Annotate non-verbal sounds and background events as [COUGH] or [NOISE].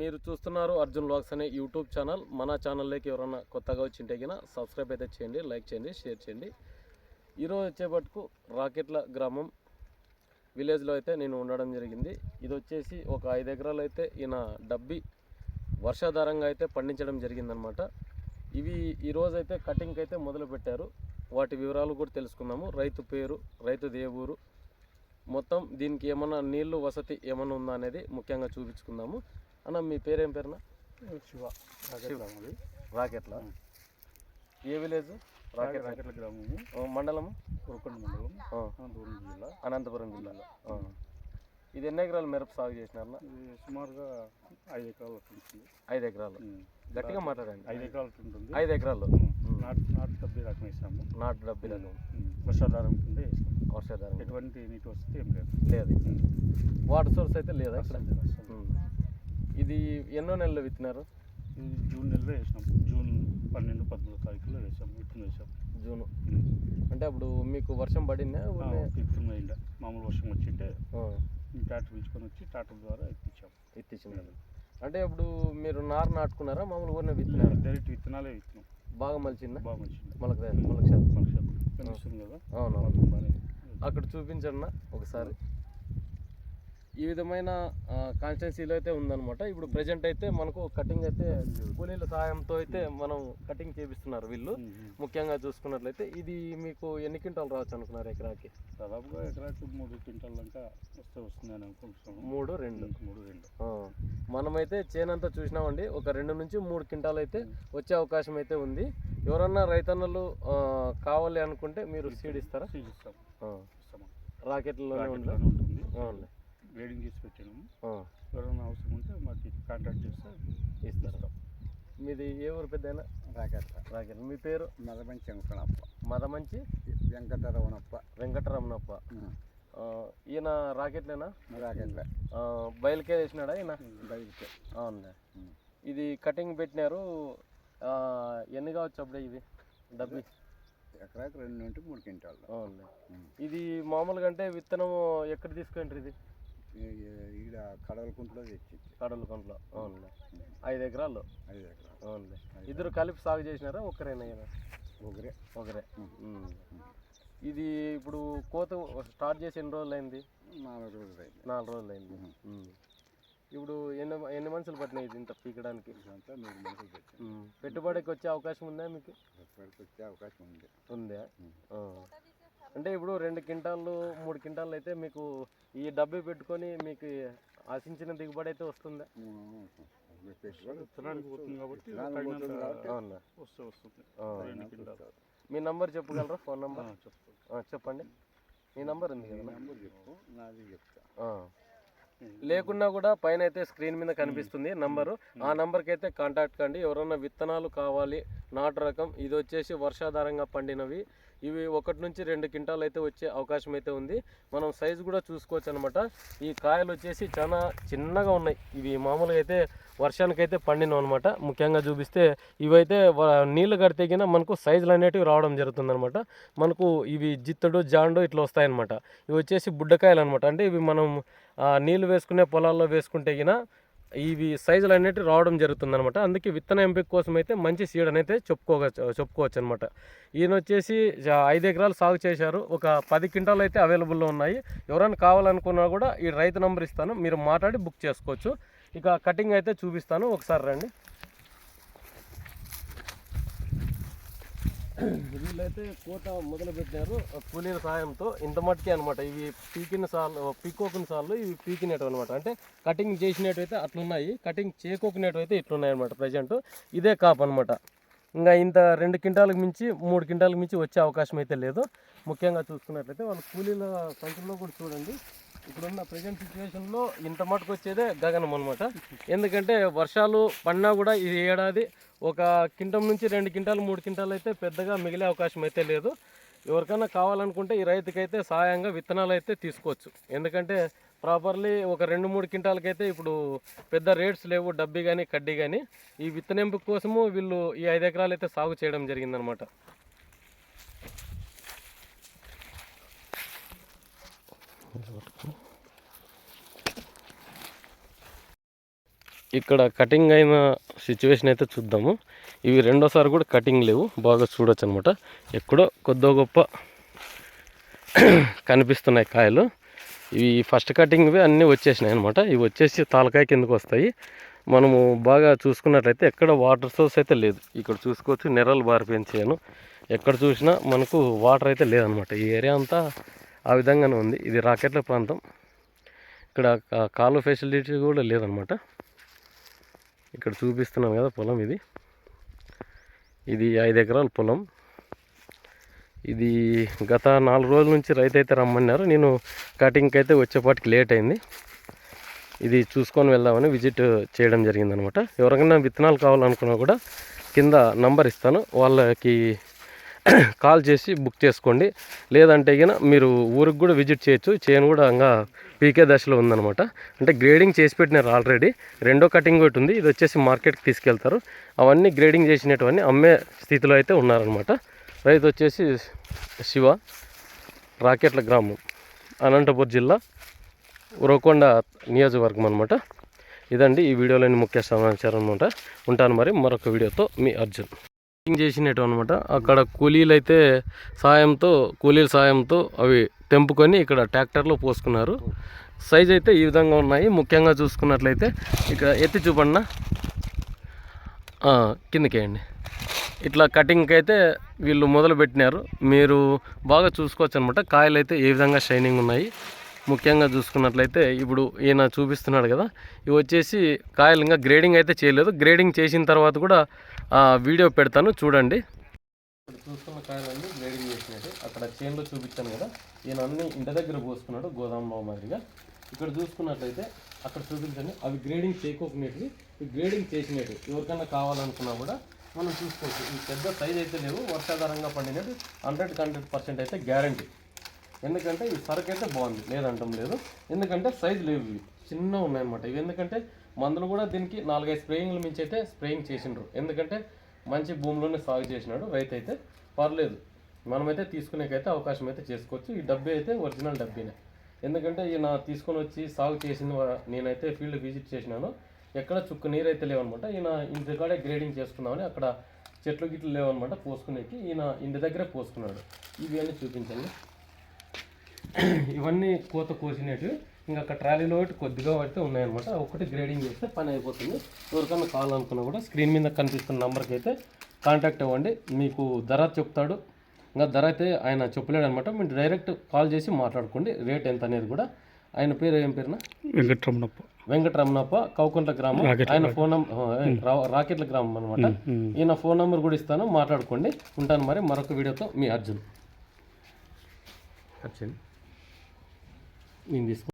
మీరు చూస్తున్నారు అర్జున్ వ్లాగ్స్ అనే యూట్యూబ్ ఛానల్. మన ఛానల్లోకి ఎవరైనా కొత్తగా వచ్చింటే సబ్స్క్రైబ్ అయితే చేయండి లైక్ చేయండి షేర్ చేయండి. ఈరోజు వచ్చేపట్టుకు రాకెట్ల గ్రామం విలేజ్లో అయితే నేను ఉండడం జరిగింది. ఇది వచ్చేసి ఒక ఐదు ఎకరాలు అయితే ఈయన డబ్బి వర్షాధారంగా అయితే పండించడం జరిగిందనమాట ఇవి ఈరోజు అయితే కటింగ్ అయితే మొదలుపెట్టారు వాటి వివరాలు కూడా తెలుసుకుందాము. రైతు పేరు రైతు దేవూరు మొత్తం దీనికి ఏమన్నా నీళ్ళు వసతి ఏమన్నా ఉందా అనేది ముఖ్యంగా చూపించుకుందాము. అన్న మీ పేరేం పేరున? శివ. రాకెట్ గ్రామం రాకెట్ల. ఏ విలేజ్? రాకెట్ రాకెట్ల గ్రామము. మండలము? కొరకొండ మండలం అనంతపురం జిల్లా. అనంతపురం జిల్లాలో. ఇది ఎన్ని ఎకరాలు మిరప సాగు చేసినారన్న? ఇది సుమారుగా ఐదు ఎకరాలు ఉంటుంది. ఐదు ఎకరాలు. గట్టిగా మాట్లాడండి. ఐదు ఎకరాలు ఉంటుంది. ఐదు ఎకరాలు. నాటు నాటు డబ్బే రకం వేసాము నాటు డబ్బి రకం. వర్షాధారం కింద వేసాము వర్షాధారం. ఎటువంటి నీటి వస్తే ఏం లేదు. లేదు. వాటర్ సోర్స్ అయితే లేదా ఇక్కడ అసలు లేదు, అసలు. ఉమ్. ఇది ఎన్నో నెలలు విత్తినారు? ఇది జూన్ నెలలో వేసినాం. జూన్ పన్నెండు పదమూడు తారీఖులో వేసాము విత్తనం వేసాం. జూన్. అంటే అప్పుడు మీకు వర్షం పడిందా? విత్తనం అయిందా. మామూలు వర్షం వచ్చింటే ట్రాక్టర్ పిలుచుకొని వచ్చి ట్రాక్టర్ ద్వారా ఎక్కించాం. ఎత్తిచ్చినారు అంటే అప్పుడు మీరు నారు నాటుకున్నారా? మామూలు ఊరినే విత్తినారు? డైరెక్ట్ విత్తనాలే విత్తనం. బాగా మలిచిందా? బాగా మంచిది మొలక మొలక శాతం మనకి కనిపిస్తుంది కదా? బాగానే అక్కడ చూపించండి ఒకసారి. ఈ విధమైన కాన్స్టెన్సీలో అయితే ఉందన్నమాట. ఇప్పుడు ప్రజెంట్ అయితే మనకు కటింగ్ అయితే కూలీల సహాయంతో అయితే మనం కటింగ్ చేపిస్తున్నారు వీళ్ళు. ముఖ్యంగా చూసుకున్నట్లయితే ఇది మీకు ఎన్ని క్వింటాలు రావచ్చు అనుకున్నారు ఎకరాకి? దాదాపుగా ఎకరాకి మూడు క్వింటాల దాకా వస్తే వస్తుందని అనుకుంటున్నాము. మూడు రెండు. మూడు రెండు. మనమైతే చేనంతా చూసినామండి. ఒక రెండు నుంచి మూడు క్వింటాలు అయితే వచ్చే అవకాశం అయితే ఉంది. ఎవరన్నా రైతన్నలు కావాలి అనుకుంటే మీరు సీడ్ ఇస్తారా? సీజ్ ఇస్తాం. రాకెట్లలోనే ఉంటుంది. అవునులే. గ్రేడింగ్ చేసి పెట్టినాము ఎవరైనా అవసరం ఉంటే మాకు కాంటాక్ట్ చేస్తే ఇస్తారా మీది ఏ ఊరు పెద్దయినా? రాకెట్ల రాకెట్. మీ పేరు? మదమంచి వెంకటప్ప మదమంచి? వెంకటరమణప్ప. వెంకటరమణప్ప. ఈయన రాకెట్లేనా? రాకెట్ల. బయలుకే వేసినాడా ఈయన? బయటికి అవునులే. ఇది కటింగ్ పెట్టినారు. ఎన్ని కావచ్చు అప్పుడే ఇది? డబ్బి? ఎకరాకి రెండు నుండి మూడు క్వింటాలు అవునులే. ఇది మామూలుగా అంటే విత్తనం ఎక్కడ తీసుకుంటారు ఇది? ఈడ కడవలకుంటలో తెచ్చి కడల కొంట్లో అవునులే. ఐదు ఎకరాలు. ఐదు ఎకరాలు. అవునులే. ఇద్దరు కలిపి సాగు చేసినారా? ఒక్కరేనా ఈయన? ఒకరే. ఒకరే. ఇది ఇప్పుడు కోత స్టార్ట్ చేసి ఎన్ని రోజులు అయింది నాలుగు రోజులు అయింది నాలుగు రోజులు అయింది. ఇప్పుడు ఎన్ని ఎన్ని మనుషులు పట్టినాయి ఇది ఇంత పీకడానికి. పెట్టుబడికి వచ్చే అవకాశం ఉందా మీకు? ఎప్పటికి వచ్చే అవకాశం ఉంది. ఉందా. అంటే ఇప్పుడు రెండు క్వింటాళ్ళు మూడు క్వింటాళ్ళు అయితే మీకు ఈ డబ్బు పెట్టుకొని మీకు ఆశించిన దిగుబడి అయితే వస్తుందా. మీ నంబర్ చెప్పగలరా? Phone number? చెప్పండి. మీ నంబర్ ఉంది కదా? నెంబర్ చెప్పు నాది చెప్తా. ఆ. లేకున్నా కూడా పైన అయితే స్క్రీన్ మీద కనిపిస్తుంది నంబరు. ఆ నంబర్కి అయితే కాంటాక్ట్ కండి. ఎవరన్నా విత్తనాలు కావాలి నాటు రకం ఇది వచ్చేసి వర్షాధారంగా పండినవి. ఇవి ఒకటి నుంచి రెండు క్వింటాలు అయితే వచ్చే అవకాశం అయితే ఉంది. మనం సైజు కూడా చూసుకోవచ్చు అనమాట ఈ కాయలు వచ్చేసి చాలా చిన్నగా ఉన్నాయి. ఇవి మామూలుగా అయితే వర్షానికైతే పండినవి అనమాట ముఖ్యంగా చూపిస్తే ఇవైతే నీళ్ళు నీళ్ళు కడితేగిన మనకు సైజులు అనేటివి రావడం జరుగుతుందనమాట మనకు ఇవి జిత్తడు జాండు ఇట్లా వస్తాయన్నమాట. ఇవి వచ్చేసి బుడ్డకాయలు అనమాట అంటే ఇవి మనం నీళ్ళు వేసుకునే పొలాల్లో వేసుకుంటే గిన ఇవి సైజులు అనేటివి రావడం జరుగుతుంది అనమాట అందుకే విత్తన ఎంపిక కోసం అయితే మంచి సీడ్ అనేది చెప్పుకోవచ్చు చెప్పుకోవచ్చు అనమాట ఈయన వచ్చేసి ఐదు ఎకరాలు సాగు చేశారు. ఒక పది క్వింటాలు అయితే అవైలబుల్లో ఉన్నాయి. ఎవరైనా కావాలనుకున్నా కూడా ఈ రైతు నంబర్ ఇస్తాను. మీరు మాట్లాడి బుక్ చేసుకోవచ్చు. ఇక కటింగ్ అయితే చూపిస్తాను. ఒకసారి రండి. వీళ్ళైతే కోట మొదలు పెట్టారు కూలీల సాయంతో ఇంత మట్టుకే అనమాట ఇవి పీకిన సార్లు పీకోకిన సార్లు ఇవి పీకినట్టు అనమాట అంటే కటింగ్ చేసినట్టయితే అట్లున్నాయి. కటింగ్ చేయకోకునేటివైతే ఇట్లున్నాయి అనమాట ప్రజెంట్. ఇదే కాప్ అనమాట ఇంకా ఇంత రెండు క్వింటాలకు మించి మూడు క్వింటాలకు మించి వచ్చే అవకాశం అయితే లేదు. ముఖ్యంగా చూసుకున్నట్లయితే వాళ్ళ కూలీల సంఖ్యలో కూడా చూడండి. ఇప్పుడున్న ప్రజెంట్ సిచ్యువేషన్లో ఇంత మటుకు వచ్చేదే గగనం అనమాట ఎందుకంటే వర్షాలు పడినా కూడా ఈ ఏడాది ఒక క్వింటం నుంచి రెండు క్వింటాలు మూడు క్వింటాలు అయితే పెద్దగా మిగిలే అవకాశం అయితే లేదు. ఎవరికైనా కావాలనుకుంటే ఈ రైతుకైతే సాయంగా విత్తనాలు అయితే తీసుకోవచ్చు. ఎందుకంటే ప్రాపర్లీ ఒక రెండు మూడు క్వింటాలకైతే ఇప్పుడు పెద్ద రేట్స్ లేవు డబ్బి కానీ కడ్డీ కానీ ఈ విత్తనెంపు కోసము వీళ్ళు ఈ ఐదు ఎకరాలు అయితే సాగు చేయడం జరిగిందనమాట ఇక్కడ కటింగ్ అయిన సిచ్యువేషన్ అయితే చూద్దాము. ఇవి రెండోసారి కూడా కటింగ్ లేవు. బాగా చూడొచ్చు అనమాట ఎక్కడో కొద్దో గొప్ప [COUGHS] కనిపిస్తున్నాయి కాయలు. ఇవి ఫస్ట్ కటింగ్వి అన్నీ వచ్చేసినాయి అనమాట ఇవి వచ్చేసి తాలకాయ కిందకు వస్తాయి. మనము బాగా చూసుకున్నట్లయితే ఎక్కడ వాటర్ సోర్స్ అయితే లేదు. ఇక్కడ చూసుకోవచ్చు నెరలు బారిపించాను ఎక్కడ చూసినా మనకు వాటర్ అయితే లేదనమాట ఈ ఏరియా అంతా ఆ విధంగానే ఉంది. ఇది రాకెట్ల ప్రాంతం. ఇక్కడ కాలు ఫెసిలిటీ కూడా లేదనమాట ఇక్కడ చూపిస్తున్నాం కదా పొలం ఇది. ఇది ఐదు ఎకరాల పొలం. ఇది గత నాలుగు రోజుల నుంచి రైతు అయితే రమ్మన్నారు. నేను కటింగ్కి అయితే వచ్చేపాటికి లేట్ అయింది. ఇది చూసుకొని వెళ్దామని విజిట్ చేయడం జరిగిందనమాట. ఎవరికైనా విత్తనాలు కావాలనుకున్నా కూడా కింద నంబర్ ఇస్తాను. వాళ్ళకి [COUGHS] కాల్ చేసి బుక్ చేసుకోండి. లేదంటే గిన మీరు ఊరికి కూడా విజిట్ చేయొచ్చు. చేయను కూడా ఇంకా పీకే దశలో ఉందనమాట అంటే గ్రేడింగ్ చేసి పెట్టినారు ఆల్రెడీ రెండో కటింగ్ ఒకటి ఉంది. ఇది వచ్చేసి మార్కెట్కి తీసుకెళ్తారు. అవన్నీ గ్రేడింగ్ చేసినటువంటి అమ్మే స్థితిలో అయితే ఉన్నారనమాట రైతు వచ్చేసి శివ రాకెట్ల గ్రామం అనంతపూర్ జిల్లా ఉరవకొండ నియోజకవర్గం అనమాట ఇదండి ఈ వీడియోలోని ముఖ్య సమాచారం అనమాట ఉంటాను మరి మరొక వీడియోతో మీ అర్జున్. కటింగ్ చేసినట్టు అనమాట అక్కడ కూలీలు అయితే సాయంతో కూలీల సాయంతో అవి తెంపుకొని ఇక్కడ ట్రాక్టర్లో పోసుకున్నారు. సైజ్ అయితే ఈ విధంగా ఉన్నాయి. ముఖ్యంగా చూసుకున్నట్లయితే ఇక్కడ ఎత్తి చూపండి కిందకేయండి. ఇట్లా కటింగ్కి అయితే వీళ్ళు మొదలు పెట్టినారు మీరు బాగా చూసుకోవచ్చు అనమాట కాయలు అయితే ఏ విధంగా షైనింగ్ ఉన్నాయి. ముఖ్యంగా చూసుకున్నట్లయితే ఇప్పుడు ఈయన చూపిస్తున్నాడు కదా ఇవి వచ్చేసి కాయలు ఇంకా గ్రేడింగ్ అయితే చేయలేదు. గ్రేడింగ్ చేసిన తర్వాత కూడా వీడియో పెడతాను చూడండి. ఇప్పుడు చూస్తున్న కాయలన్నీ గ్రేడింగ్ చేసినట్టు అక్కడ చేన్లో చూపించాను కదా ఈయన అన్ని ఇంటి దగ్గర పోసుకున్నాడు గోదాంలో మాదిరిగా. ఇక్కడ చూసుకున్నట్లయితే అక్కడ చూపించండి అవి గ్రేడింగ్ చేయకోకునేటివి. ఇవి గ్రేడింగ్ చేసినట్టు ఎవరికైనా కావాలనుకున్నా కూడా మనం చూసుకోవచ్చు. ఈ పెద్ద సైజ్ అయితే లేవు వర్షాధారంగా పండినట్టు హండ్రెడ్ హండ్రెడ్ పర్సెంట్ అయితే గ్యారంటీ ఎందుకంటే ఈ సరుకు అయితే బాగుంది. లేదంటాం లేదు. ఎందుకంటే సైజు లేవు ఇవి చిన్న ఉన్నాయన్నమాట. ఇవి ఎందుకంటే మందులు కూడా దీనికి నాలుగైదు స్ప్రేయింగ్లు మించి అయితే స్ప్రేయింగ్ చేసిండ్రు. ఎందుకంటే మంచి భూమిలోనే సాగు చేసినాడు రైతు అయితే. పర్లేదు. మనమైతే తీసుకునేకైతే అవకాశం అయితే చేసుకోవచ్చు. ఈ డబ్బీ అయితే ఒరిజినల్ డబ్బీనే. ఎందుకంటే ఈయన తీసుకొని వచ్చి సాగు చేసిన నేనైతే ఫీల్డ్ విజిట్ చేసినాను. ఎక్కడ చుక్క నీరు అయితే లేవనమాట ఈయన ఇంటి కాడే గ్రేడింగ్ చేసుకున్నామని అక్కడ చెట్లు గిట్లు లేవనమాట పోసుకునేకి. ఈయన ఇంటి దగ్గరే పోసుకున్నాడు. ఇవి అన్నీ చూపించండి. [CLEARS THROAT] ఇవన్నీ కోత కోసినట్టు ఇంకా అక్కడ ట్రాలీలో ఒకటి కొద్దిగా పడితే ఉన్నాయన్నమాట. ఒకటి గ్రేడింగ్ చేస్తే పని అయిపోతుంది. ఎవరికన్నా కావాలనుకున్నా కూడా స్క్రీన్ మీద కనిపిస్తున్న నెంబర్కి అయితే కాంటాక్ట్ అవ్వండి. మీకు ధర చెప్తాడు. ఇంకా ధర అయితే ఆయన చెప్పలేడు అనమాట మీరు డైరెక్ట్ కాల్ చేసి మాట్లాడుకోండి. రేట్ ఎంత అనేది కూడా. ఆయన పేరు ఏం పేరునా? వెంకటరమణప్ప. వెంకటరమణప్ప కౌకుంట్ల గ్రామం. ఆయన ఫోన్ నంబర్ రాకెట్ల గ్రామం అనమాట ఈయన ఫోన్ నంబర్ కూడా ఇస్తాను. మాట్లాడుకోండి. ఉంటాను మరి మరొక వీడియోతో. మీ అర్జున్. అర్జున్. నేను తీసుకు